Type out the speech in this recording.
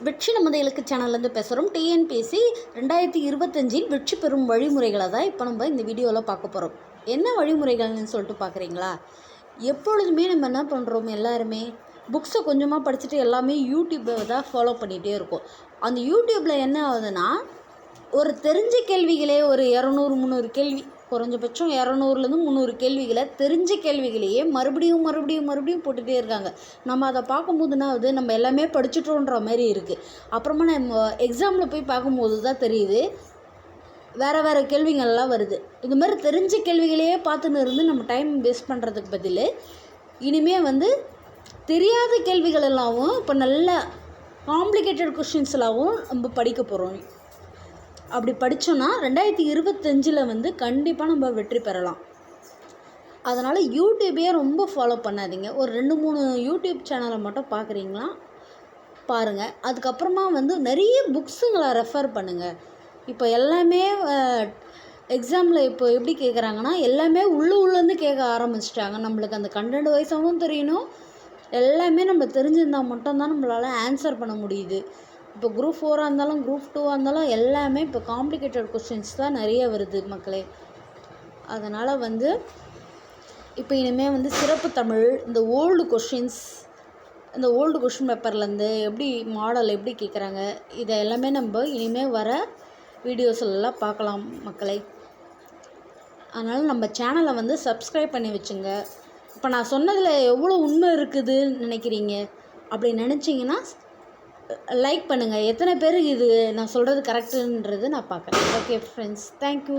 வெற்றி நமது இலக்கு சேனல்லேருந்து பேசுகிறோம் டிஎன்பிஎஸ்சி ரெண்டாயிரத்தி இருபத்தஞ்சில் வெற்றி பெறும் வழிமுறைகளை தான் இப்போ நம்ம இந்த வீடியோவில் பார்க்க போகிறோம் என்ன வழிமுறைகள்னு சொல்லிட்டு பார்க்குறீங்களா எப்பொழுதுமே நம்ம என்ன பண்ணுறோம் எல்லாருமே புக்ஸை கொஞ்சமாக படிச்சுட்டு எல்லாமே யூடியூப்பை தான் ஃபாலோ பண்ணிகிட்டே இருக்கோம். அந்த யூடியூப்பில் என்ன ஆகுதுன்னா ஒரு தெரிஞ்ச கேள்விகளே ஒரு இரநூறு முந்நூறு கேள்வி குறைஞ்சபட்சம் இரநூறுலேருந்து முந்நூறு கேள்விகளை தெரிஞ்ச கேள்விகளையே மறுபடியும் மறுபடியும் மறுபடியும் போட்டுகிட்டே இருக்காங்க. நம்ம அதை பார்க்கும்போது என்னாவது நம்ம எல்லாமே படிச்சுட்டோன்ற மாதிரி இருக்குது அப்புறமா நம்ம எக்ஸாமில் போய் பார்க்கும்போது தான் தெரியுது. வேறு வேறு கேள்விகள்லாம் வருது. இது மாதிரி தெரிஞ்ச கேள்விகளையே பார்த்துன்னு இருந்து நம்ம டைம் வேஸ்ட் பண்ணுறதுக்கு பதில் இனிமே வந்து தெரியாத கேள்விகள் எல்லாவும் இப்போ நல்ல காம்ப்ளிகேட்டட் கொஷின்ஸ்லாவும் நம்ம படிக்க போகிறோம் அப்படி படித்தோன்னா ரெண்டாயிரத்தி இருபத்தஞ்சில் வந்து கண்டிப்பாக நம்ம வெற்றி பெறலாம். அதனால் யூடியூபையே ரொம்ப ஃபாலோ பண்ணாதீங்க. ஒரு ரெண்டு மூணு யூடியூப் சேனலை மட்டும் பார்க்குறீங்களா பாருங்கள் அதுக்கப்புறமா வந்து நிறைய புக்ஸுங்களை ரெஃபர் பண்ணுங்கள் இப்போ எல்லாமே எக்ஸாமில் இப்போ எப்படி கேட்குறாங்கன்னா எல்லாமே உள்ளே உள்ளேருந்து கேட்க ஆரம்பிச்சிட்டாங்க. நம்மளுக்கு அந்த கண்டென்ட் வைஸாகவும் தெரியணும். எல்லாமே நம்ம தெரிஞ்சிருந்தால் மட்டும்தான் நம்மளால் ஆன்சர் பண்ண முடியுது. இப்போ குரூப் ஃபோராக இருந்தாலும் குரூப் டூவாக இருந்தாலும் எல்லாமே இப்போ காம்ப்ளிகேட்டட் கொஸ்டின்ஸ் தான் நிறைய வருது மக்களே. அதனால் வந்து இப்போ இனிமேல் வந்து சிறப்பு தமிழ் இந்த ஓல்டு கொஷின்ஸ் இந்த ஓல்டு கொஷின் பேப்பர்லேருந்து எப்படி மாடல் எப்படி கேட்குறாங்க இதை எல்லாமே நம்ம இனிமேல் வர வீடியோஸ்லாம் பார்க்கலாம் மக்களை. அதனால் நம்ம சேனலை வந்து சப்ஸ்கிரைப் பண்ணி வச்சுங்க. இப்போ நான் சொன்னதில் எவ்வளோ உண்மை இருக்குதுன்னு நினைக்கிறீங்க? அப்படி நினச்சிங்கன்னா லைக் பண்ணுங்கள் எத்தனை பேருக்கு இது நான் சொல்கிறது கரெக்டுன்றது நான் பார்க்குறேன். Okay friends thank you